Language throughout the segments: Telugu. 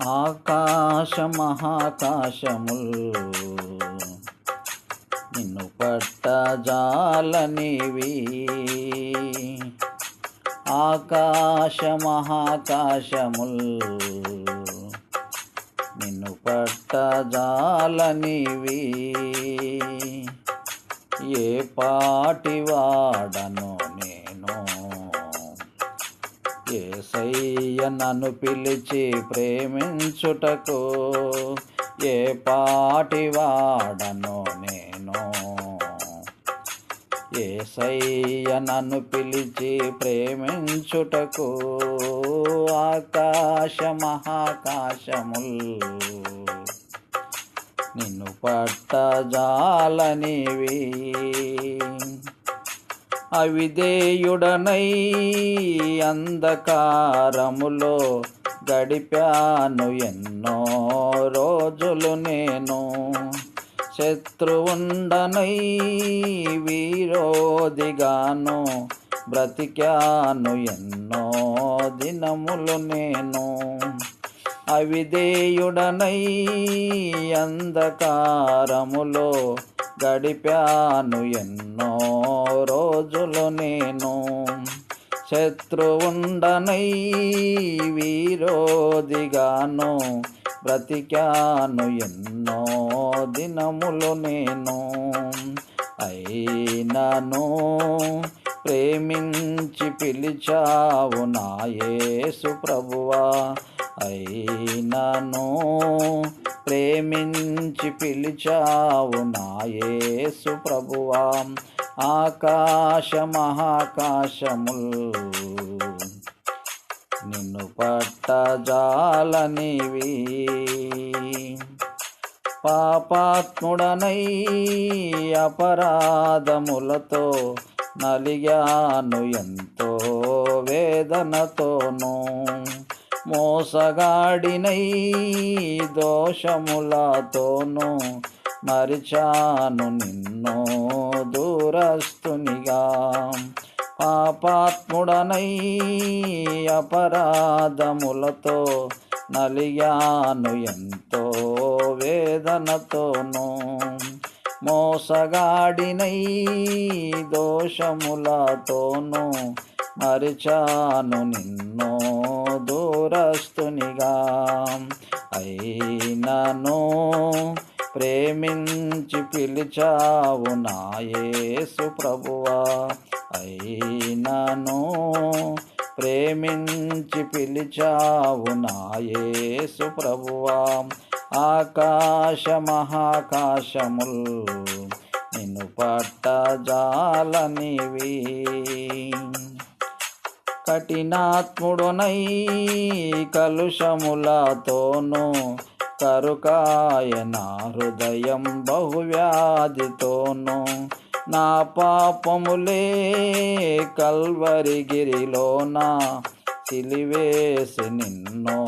ఆకాశ మహాకాశముల్ నిన్ను పట్టజాలనివి ఆకాశ మహాకాశముల్ నిన్ను పట్టజాలనివి ఏ పాటి ఏసయ్య నన్ను పిలిచి ప్రేమించుటకు ఏ పాటి వాడను నేను? ఏసయ్య నన్ను పిలిచి ప్రేమించుటకు ఆకాశ మహాకాశముల్ నిన్ను పట్టజాలనివి. అవిధేయుడనై అంధకారములో గడిపాను ఎన్నో రోజులు నేను. శత్రువుండనై వీరోదిగాను బ్రతికాను ఎన్నో దినములు నేను. అవిధేయుడనై అంధకారములో గడిపాను ఎన్నో రోజులు నేను. శత్రువుండనై వీరోదిగాను బ్రతికాను ఎన్నో దినములు నేను. అయినను ప్రేమించి పిలిచావు నా యేసు ప్రభువా. అయినను ప్రేమించి పిలిచావు నాయేసు ప్రభువా. ఆకాశ మహాకాశముల్ నిన్ను పట్టజాలనివి. పాపాత్ముడనై అపరాధములతో నలిగాను ఎంతో వేదనతోనూ. మోసగాడినై దోషములతోనూ మరిచాను నిన్నో దూరస్తునిగా. పాపాత్ముడనై అపరాధములతో నలిగాను ఎంతో వేదనతోనూ. మోసగాడినై దోషములతోనూ మరిచాను నిన్నో దూరస్తునిగా. అయినను ప్రేమించి పిలిచావు నాయేసు ప్రభువా. అయినను ప్రేమించి పిలిచావు నాయేసు ప్రభువా. ఆకాశ మహాకాశముల్ నిన్ను పట్టజాలనివి. కఠినాత్ముడునై కలుషములతోనూ కరుకాయ నా హృదయం బహువ్యాధితోనూ. నా పాపములే కల్వరిగిరిలోన సిలివేసి నిన్నో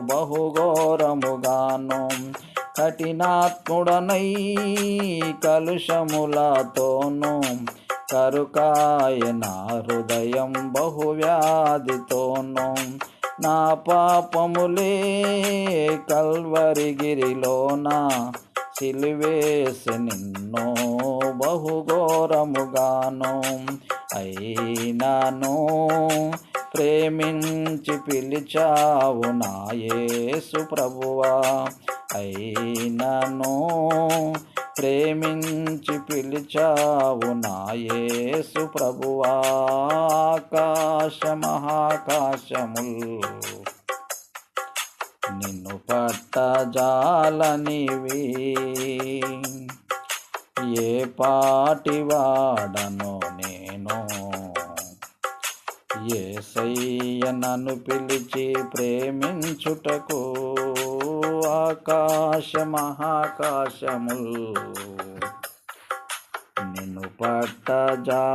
బహుఘోరముగాను. కఠినాత్ముడనై కలుషములతోనూ కరుకాయ నా హృదయం బహువ్యాధితోనో. నా పాపములే కల్వరిగిరిలోన సిలివేసి నిన్నో బహుఘోరముగాను. అయినను ప్రేమించి పిలిచావు నాయేసు ప్రభువా. అయినను ప్రేమించి పిలిచావు నాయేసు ప్రభువా ఆకాశ మహాకాశముల్ నిన్ను పట్టజాలనివి. ఏ పాటి వాడను నేను. ఏసయ్య నన్ను పిలిచి ప్రేమించుటకు సర్వాకాశ మహాకాశముల్ నిన్ను పట్టజాలనివి.